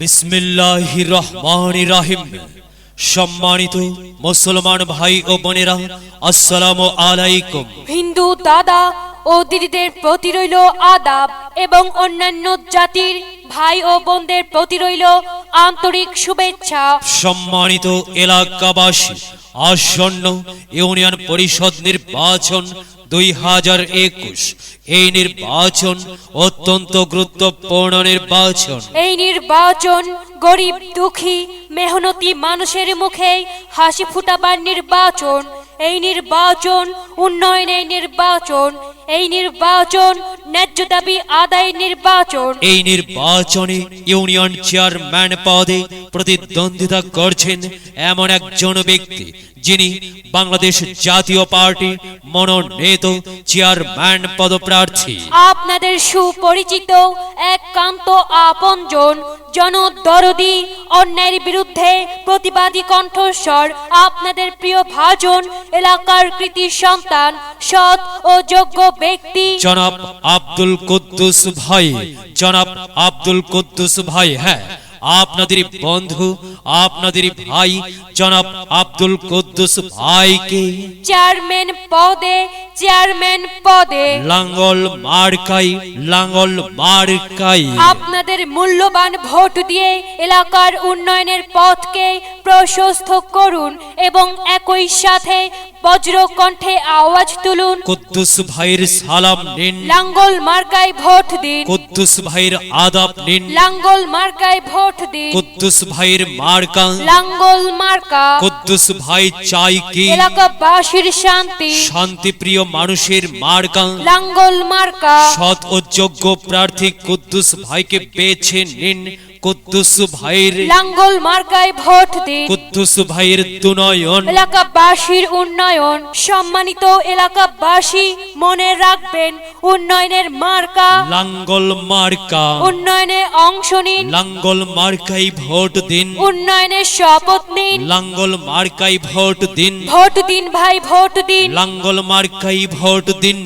বিসমিল্লাহ রহমান রাহিম। সম্মানিত মুসলমান ভাই ও বোনেরা আসসালামু আলাইকুম। হিন্দু দাদা ও দিদিদের প্রতি রইল আদাব এবং অন্যান্য জাতির ভাই ও বোনদের প্রতি রইল আন্তরিক শুভেচ্ছা। সম্মানিত এলাকাবাসী আসন্ন ইউনিয়ন পরিষদ নির্বাচন দুই হাজার একুশ। এই নির্বাচন অত্যন্ত গুরুত্বপূর্ণ নির্বাচন। এই নির্বাচন গরিব, দুঃখী, মেহনতি মানুষের মুখে হাসি ফুটাবার নির্বাচন। এই নির্বাচন উন্নয়নের নির্বাচন এই নির্বাচন ন্যায্য দাবি আদায় নির্বাচন। এই নির্বাচনে ইউনিয়ন চেয়ারম্যান পদে প্রতিদ্বন্দ্বিতা করছেন এমন একজন ব্যক্তি যিনি বাংলাদেশ জাতীয় পার্টি মনোনীত চেয়ারম্যান পদপ্রার্থী। আপনাদের সুপরিচিত একান্ত আপনজন জনদরদি অন্যায়ের বিরুদ্ধে প্রতিবাদী কণ্ঠস্বর আপনাদের প্রিয় ভাজন এলাকার কৃতি সন্তান সৎ ও যোগ্য ব্যক্তি। জনাব আব্দুল কুদ্দুস ভাই জনাব আব্দুল কুদ্দুস ভাই হ্যাঁ আপনাদের বন্ধু আপনাদের ভাই জনাব আব্দুল কুদ্দুস ভাইকে চেয়ারম্যান পদে চেয়ারম্যান পদে। লাঙ্গল মার্কাই লাঙ্গল মার্কাই। আপনাদের মূল্যবান ভোট দিয়ে এলাকার উন্নয়নের পথকে প্রশস্ত করুন এবং একই সাথে বজ্র কণ্ঠে আওয়াজ তুলুন। কুদ্দুস ভাইয়ের সালাম নিন। লাঙ্গল মার্কায় ভোট দিন। কুদ্দুস ভাইয়ের আদাব নিন। লাঙ্গল মার্কায় ভোট দিন। কুদ্দুস ভাইয়ের মার্কা। লাঙ্গল মার্কা। কুদ্দুস ভাই চাই কি? এলাকাবাসীর শান্তি। শান্তিপ্রিয় মানুষের মার্কা। লাঙ্গল মার্কা। সৎ ও যোগ্য প্রার্থী কুদ্দুস ভাইকে পেয়েছে নিন কুদ্দুস ভাইয়ের লাঙ্গল মার্কায় ভোট দিন। কুদ্দুস ভাইয়ের দুনয়ন। এলাকাবাসীর উন্নয়ন। সম্মানিত এলাকাবাসী মনে রাখবেন উন্নয়নের মার্কা। লাঙ্গল মার্কা। উন্নয়নে অংশ নিন। লাঙ্গল মার্কাই ভোট দিন। উন্নয়নের শপথ নিন। লাঙ্গল মার্কাই ভোট দিন। ভোট দিন ভাই ভোট দিন। লাঙ্গল মার্কাই ভোট দিন।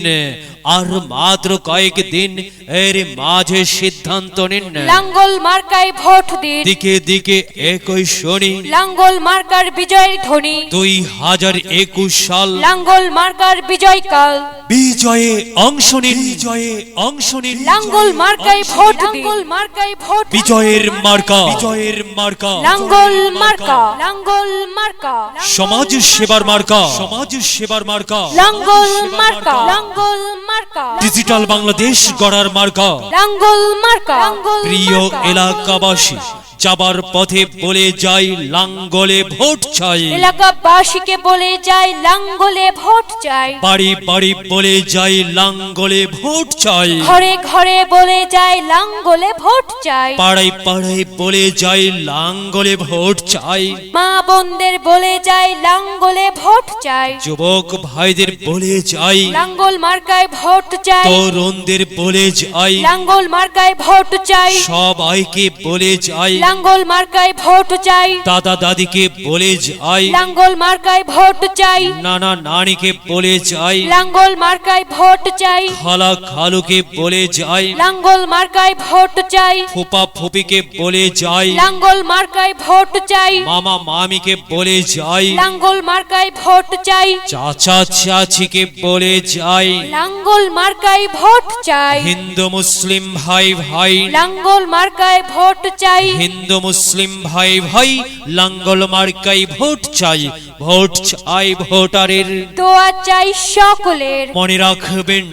আর মাত্র কয়েক দিন এর মাঝে সিদ্ধান্ত নিন। লাঙ্গল মার্কায় ভোট দিন। দিকে দিকে একই শনি। লাঙ্গল মার্কার বিজয়ের ধ্বনি। দুই হাজার একুশ সাল। লাঙ্গল মার্কার বিজয়কাল বিজয়ে অংশ নিন। বিজয়ে অংশ নিন। লাঙ্গল মার্কায় ভোট লাঙ্গল মার্কায় ভোট বিজয়ের মার্কা। বিজয়ের মার্কা। লাঙ্গল মার্কা। লাঙ্গল মার্কা। সমাজ সেবার মার্কা। সমাজ সেবার মার্কা। লাঙ্গল মার্কা। লাঙ্গল মার্কা। ডিজিটাল বাংলাদেশ গড়ার মার্কা। লাঙ্গল মার্কা। প্রিয় এলাকাবাসী যাবার পথে বলে যাই লাঙ্গলে ভোট চাই। এলাকাবাসীকে বলে যায় লাঙ্গলে ভোট চাই। বাড়ি বাড়ি বলে যাই লাঙ্গলে ভোট চাই। ঘরে ঘরে বলে যায় লাঙ্গলে ভোট চাই। পাড়ায় পাড়ায় বলে যাই লাঙ্গলে ভোট চাই। মা বোনদের বলে যায় লাঙ্গলে ভোট চাই। যুবক ভাইদের বলে যাই লাঙ্গল মার্কায় ভোট চাই। তরুণদের বলে যাই লাঙ্গল মার্কায় ভোট চাই। সবাইকে বলে যাই লাঙ্গল মার্কায় ভোট চাই। দাদা দাদিকে বলে যাই। লাঙ্গল মার্কায় ভোট চাই। নানা নানিকে বলে যাই। লাঙ্গল মার্কায় ভোট চাই। খালা খালুকে বলে যাই। লাঙ্গল মার্কায় ভোট চাই। ফুপা ফুপিকে বলে যাই। লাঙ্গল মার্কায় ভোট চাই। মামা মামিকে বলে যাই। লাঙ্গল মার্কায় ভোট চাই। চাচা চাচিকে বলে যাই। লাঙ্গল মার্কায় ভোট চাই। হিন্দু মুসলিম ভাই ভাই। লাঙ্গল মার্কায় ভোট চাই। হিন্দু মুসলিম ভাই ভাই লাঙ্গল মার্কাই ভোট চাই ভোট চাই ভোটারের। দোয়া চাই সকলের। মনে রাখবেন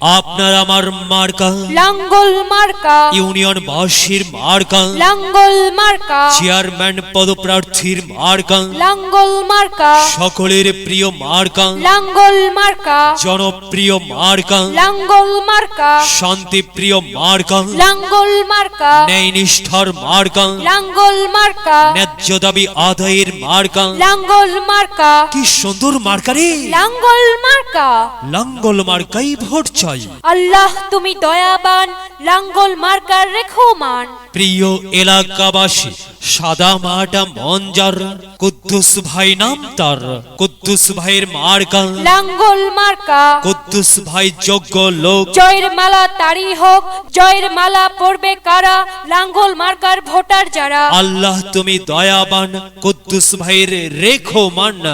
আপনার আমার মার্কা। লাঙ্গল মার্কা। ইউনিয়ন বাসীর মার্কা। লাঙ্গল মার্কা। চেয়ারম্যান পদপ্রার্থীর মার্কা। লাঙ্গল মার্কা। সকলের প্রিয় মার্কা। লাঙ্গল মার্কা। জনপ্রিয় মার্কা। লাঙ্গল মার্কা। শান্তিপ্রিয় মার্কা। লাঙ্গল মার্কা। ন্যায় নিষ্ঠার মার্কা। লাঙ্গল মার্কা। ন্যায্য দাবি আদায়ের মার্কা। লাঙ্গল মার্কা। কি সুন্দর মার্কা রে। লাঙ্গল মার্কা। লাঙ্গল মার্কাই ভোট চাই আল্লাহ তুমি দয়াবান লাঙ্গল মার্কার রেখো মান প্রিয় এলাকাবাসী সাদা মাটা মঞ্জার কুদ্দুস ভাই নাম তার কুদ্দুস ভাইয়ের মার্কা। লাঙ্গল মার্কা। কুদ্দুস ভাই যোগ্য লোক। জয়ের মালা তারই হোক জয়ের মালা পড়বে কারা? লাঙ্গল মার্কার ভোটার যারা। আল্লাহ তুমি দয়াবান কুদ্দুস ভাইয়ের রেখো মান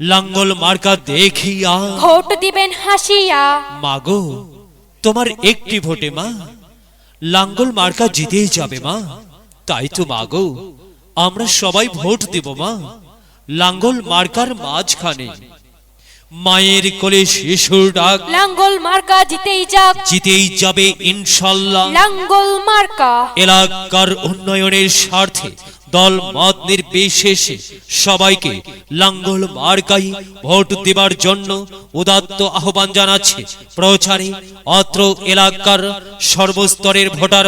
লাঙ্গল মার্কা দেখিয়া ভোট দিবেন হাসিয়া। মাগো তোমার একটি ভোটে মা লাঙ্গল মার্কা জিতেই যাবে মা। তাই তো মাগো আমরা সবাই ভোট দেব মা লাঙ্গল মার্কার মাঝখানে। মায়ের কোলে শিশুর ডাক। লাঙ্গল মার্কা জিতেই যাক। জিতেই যাবে ইনশাল্লাহ। লাঙ্গল মার্কা। এলাকার উন্নয়নের স্বার্থে দল মত নির্বিশেষে সবাইকে লাঙ্গল মার্কাই ভোট দেবার জন্য উদাত্ত আহ্বান জানাচ্ছে প্রচারে অত্র এলাকার সর্বস্তরের ভোটার